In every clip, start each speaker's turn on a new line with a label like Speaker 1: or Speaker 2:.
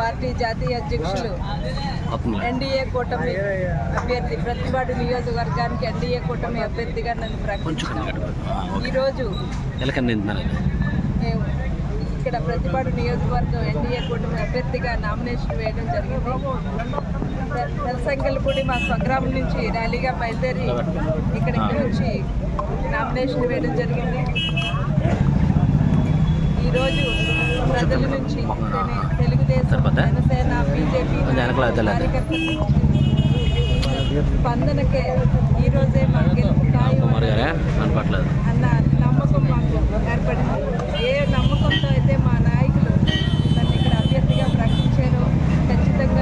Speaker 1: Party జాతీయ అధ్యక్షులు. NDA కూటమి అభ్యర్థి ప్రతిపాడు నియోజకవర్గానికి ఎన్డీఏ కూటమి అభ్యర్థిగా నన్ను ప్రకటించారు. ఈరోజు ఇక్కడ ప్రతిపాడు నియోజకవర్గం ఎన్డీఏ కూటమి అభ్యర్థిగా నామినేషన్ వేయడం జరిగింది తెలసంగల్పూడి మా స్వగ్రామం నుంచి ర్యాలీగా బయలుదేరి ఇక్కడికి వచ్చి నామినేషన్ వేయడం జరిగింది ఈరోజు ప్రజల నుంచి తెలు- తెలుగుదేశం? జనసేన బీజేపీ స్పందనకే ఈరోజే మాకు
Speaker 2: కుమార్ గారే కనపట్లేదు
Speaker 1: అన్న నమ్మకం మాకు ఏర్పడింది ఏ నమ్మకంతో అయితే మా నాయకులు నన్ను ఇక్కడ అభ్యర్థిగా ప్రకటించారో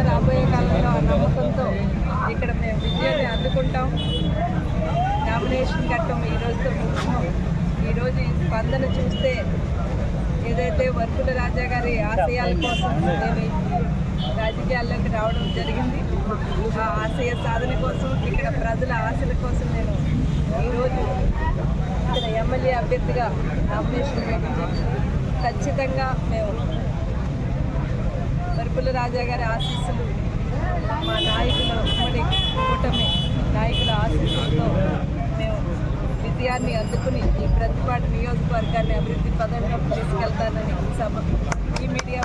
Speaker 1: రాబోయే కాలంలో ఆ నమ్మకంతో ఇక్కడ మేము విజయాన్ని అందుకుంటాం. నామినేషన్ ఘట్టం ఈ రోజుతో ముగిసినాం ఈరోజు ఈ స్పందన చూస్తే ఏదైతే వర్కుల రాజా గారి ఆశయాల కోసం నేను రాజకీయాల్లోకి రావడం జరిగింది. ఆ ఆశయ సాధన కోసం ఇక్కడ ప్రజల ఆశల కోసం నేను ఈరోజు ఇక్కడ ఎమ్మెల్యే అభ్యర్థిగా నామినేషన్ వేయడం జరిగింది. ఖచ్చితంగా మేము వరపుల రాజా గారి ఆశీస్సులు మా నాయకుల ఉమ్మడి కూటమి నాయకుల ఆశీస్సులతో మేము విజయాన్ని అందుకుని ఈ ప్రతిపాటు నియోజకవర్గాన్ని అభివృద్ధి పదంలో తీసుకెళ్తానని ఈ ఈ మీడియా